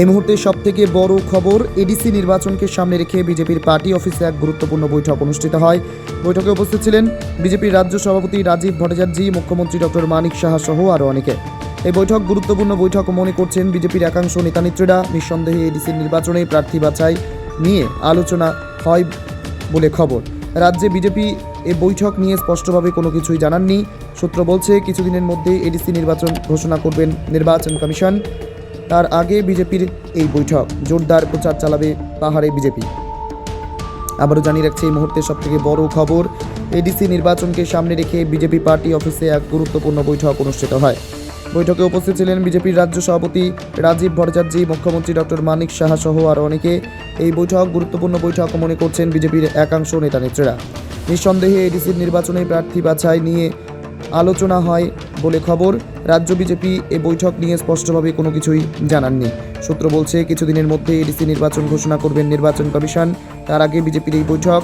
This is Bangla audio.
এই মুহূর্তে সব থেকে বড় খবর এডিসি নির্বাচনকে সামনে রেখে বিজেপির পার্টি অফিসে এক গুরুত্বপূর্ণ বৈঠক অনুষ্ঠিত হয়। বৈঠকে উপস্থিত ছিলেন বিজেপির রাজ্য সভাপতি রাজীব ভট্টাচার্য, মুখ্যমন্ত্রী ডক্টর মানিক সাহা সহ আরও অনেকে। এই বৈঠক গুরুত্বপূর্ণ বৈঠক মনে করছেন বিজেপির একাংশ নেতানেত্রীরা নিঃসন্দেহে এডিসি নির্বাচনে প্রার্থী বাছাই নিয়ে আলোচনা হয় বলে খবর। রাজ্যে বিজেপি এ বৈঠক নিয়ে স্পষ্টভাবে কোনো কিছুই জানাননি। সূত্র বলছে, কিছুদিনের মধ্যে এডিসি নির্বাচন ঘোষণা করবেন নির্বাচন কমিশন। তার আগে বিজেপির এই বৈঠক। জোরদার প্রচার চালাবে পাহাড়ে বিজেপি। আবারও জানিয়ে রাখছে, এই মুহূর্তে সবথেকে বড় খবর এডিসি নির্বাচনকে সামনে রেখে বিজেপি পার্টি অফিসে এক গুরুত্বপূর্ণ বৈঠক অনুষ্ঠিত হয়। বৈঠকে উপস্থিত ছিলেন বিজেপির রাজ্য সভাপতি রাজীব ভট্টাচার্য, মুখ্যমন্ত্রী ডক্টর মানিক সাহা সহ আরও অনেকে। এই বৈঠক গুরুত্বপূর্ণ বৈঠক মনে করছেন বিজেপির একাংশ নেতানেত্রীরা। নিঃসন্দেহে এডিসির নির্বাচনে প্রার্থী বাছাই নিয়ে আলোচনা হয় বলে খবর। রাজ্য বিজেপি এ বৈঠক নিয়ে স্পষ্টভাবে কোনো কিছুই জানাননি। সূত্র বলছে, কিছুদিনের মধ্যে এডিসি নির্বাচন ঘোষণা করবেন নির্বাচন কমিশন। তার আগে বিজেপির এই বৈঠক